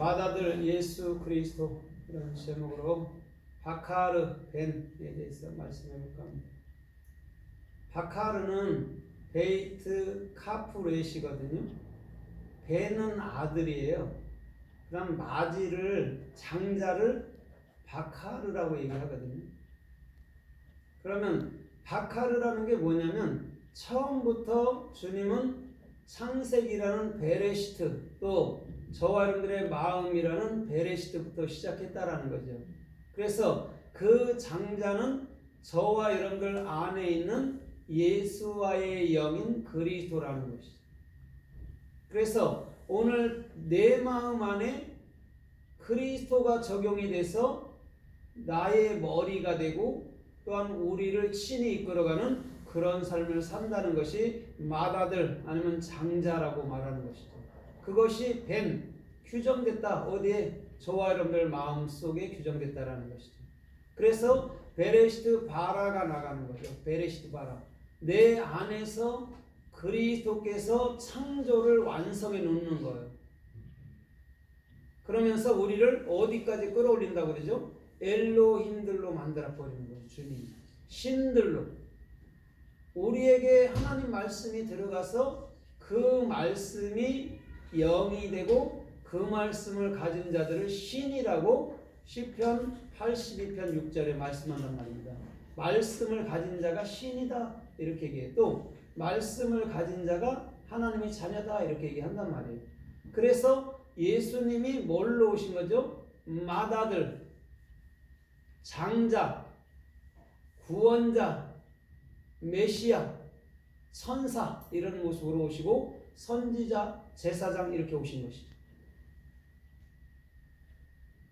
맏아들 예수 그리스도 이런 제목으로 바카르 벤에 대해서 말씀해 볼까 합니다. 바카르는 베이트 카프렛이거든요. 벤은 아들이에요. 그럼 마지를 장자를 바카르라고 얘기하거든요. 그러면 바카르라는 게 뭐냐면 처음부터 주님은 창세기라는 베레시트 또 저와 여러분들의 마음이라는 베레시트부터 시작했다라는 거죠. 그래서 그 장자는 저와 여러분들 안에 있는 예수와의 영인 그리스도라는 것이죠. 그래서 오늘 내 마음 안에 그리스도가 적용이 돼서 나의 머리가 되고 또한 우리를 친히 이끌어가는 그런 삶을 산다는 것이 맏아들 아니면 장자라고 말하는 것이죠. 그것이 뱀 규정됐다 어디에 저와 여러분들 마음 속에 규정됐다라는 것이죠. 그래서 베레시트 바라가 나가는 거죠. 베레시트 바라 내 안에서 그리스도께서 창조를 완성해 놓는 거예요. 그러면서 우리를 어디까지 끌어올린다고 그러죠? 엘로힘들로 만들어 버리는 거예요. 주님. 신들로. 우리에게 하나님 말씀이 들어가서 그 말씀이 영이 되고 그 말씀을 가진 자들을 신이라고 시편 82편 6절에 말씀한단 말입니다. 말씀을 가진 자가 신이다 이렇게 얘기해. 또 말씀을 가진 자가 하나님의 자녀다 이렇게 얘기한단 말이에요. 그래서 예수님이 뭘로 오신 거죠? 맏아들, 장자, 구원자, 메시아, 천사 이런 모습으로 오시고 선지자, 제사장 이렇게 오신 것이죠.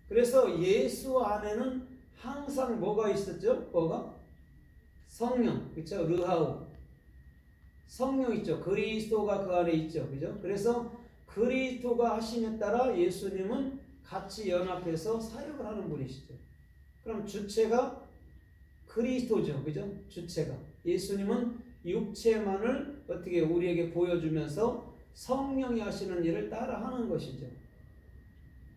그래서 예수 안에는 항상 뭐가 있었죠? 뭐가? 성령, 그렇죠? 르하우. 성령 있죠. 그리스도가 그 안에 있죠. 그죠? 그래서 그리스도가 하심에 따라 예수님은 같이 연합해서 사역을 하는 분이시죠. 그럼 주체가 그리스도죠. 그죠? 주체가. 예수님은 육체만을 어떻게 우리에게 보여주면서 성령이 하시는 일을 따라 하는 것이죠.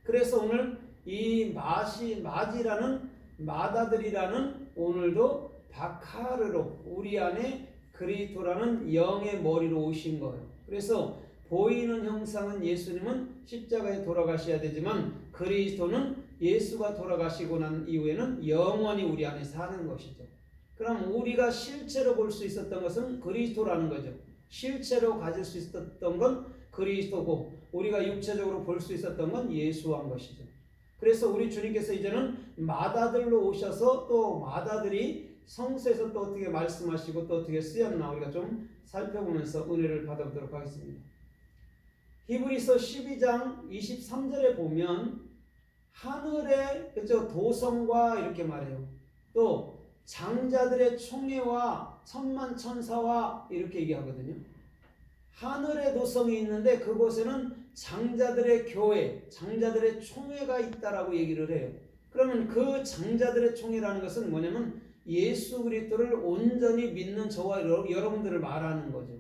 그래서 오늘 이 마시 마지라는 마다들이라는 오늘도 바카르로 우리 안에 그리스도라는 영의 머리로 오신 거예요. 그래서 보이는 형상은 예수님은 십자가에 돌아가셔야 되지만 그리스도는 예수가 돌아가시고 난 이후에는 영원히 우리 안에 사는 것이죠. 그럼 우리가 실체로 볼 수 있었던 것은 그리스도라는 거죠. 실체로 가질 수 있었던 건 그리스도고 우리가 육체적으로 볼 수 있었던 건 예수한 것이죠. 그래서 우리 주님께서 이제는 마다들로 오셔서 또 마다들이 성서에서 또 어떻게 말씀하시고 또 어떻게 쓰였나 우리가 좀 살펴보면서 은혜를 받아보도록 하겠습니다. 히브리서 12장 23절에 보면 하늘의 그죠 도성과 이렇게 말해요. 또 장자들의 총회와 천만 천사와 이렇게 얘기하거든요. 하늘의 도성이 있는데 그곳에는 장자들의 교회, 장자들의 총회가 있다라고 얘기를 해요. 그러면 그 장자들의 총회라는 것은 뭐냐면 예수 그리스도를 온전히 믿는 저와 여러분들을 말하는 거죠.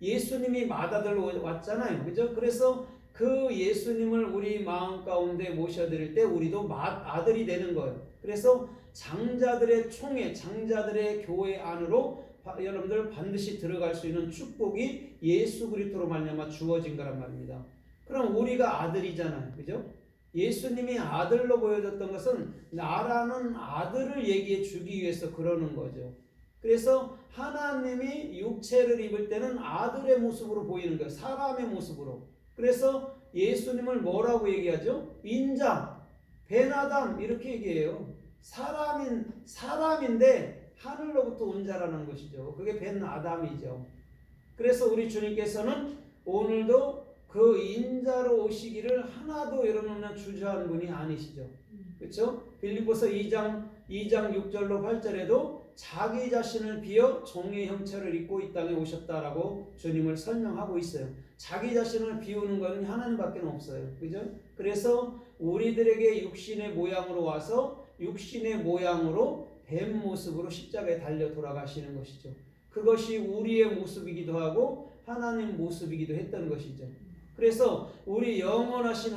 예수님이 마다들로 왔잖아요. 그죠? 그래서 그 예수님을 우리 마음 가운데 모셔드릴 때 우리도 아들이 되는 거예요. 그래서 장자들의 총회, 장자들의 교회 안으로 여러분들 반드시 들어갈 수 있는 축복이 예수 그리스도로 말미암아 주어진 거란 말입니다. 그럼 우리가 아들이잖아요. 그죠? 예수님이 아들로 보여졌던 것은 나라는 아들을 얘기해 주기 위해서 그러는 거죠. 그래서 하나님이 육체를 입을 때는 아들의 모습으로 보이는 거예요. 사람의 모습으로. 그래서 예수님을 뭐라고 얘기하죠? 인자, 베나담 이렇게 얘기해요. 사람인 사람인데 하늘로부터 온 자라는 것이죠. 그게 벤 아담이죠. 그래서 우리 주님께서는 오늘도 그 인자로 오시기를 하나도 여러분은 주저한 분이 아니시죠. 그렇죠? 빌립보서 2장 2장 6절로 8절에도 자기 자신을 비어 종의 형체를 입고 이 땅에 오셨다라고 주님을 설명하고 있어요. 자기 자신을 비우는 것은 하나님밖에 없어요. 그죠? 그래서 우리들에게 육신의 모양으로 와서 육신의 모양으로 뱀 모습으로 십자가에 달려 돌아가시는 것이죠. 그것이 우리의 모습이기도 하고 하나님 모습이기도 했던 것이죠. 그래서 우리 영원하신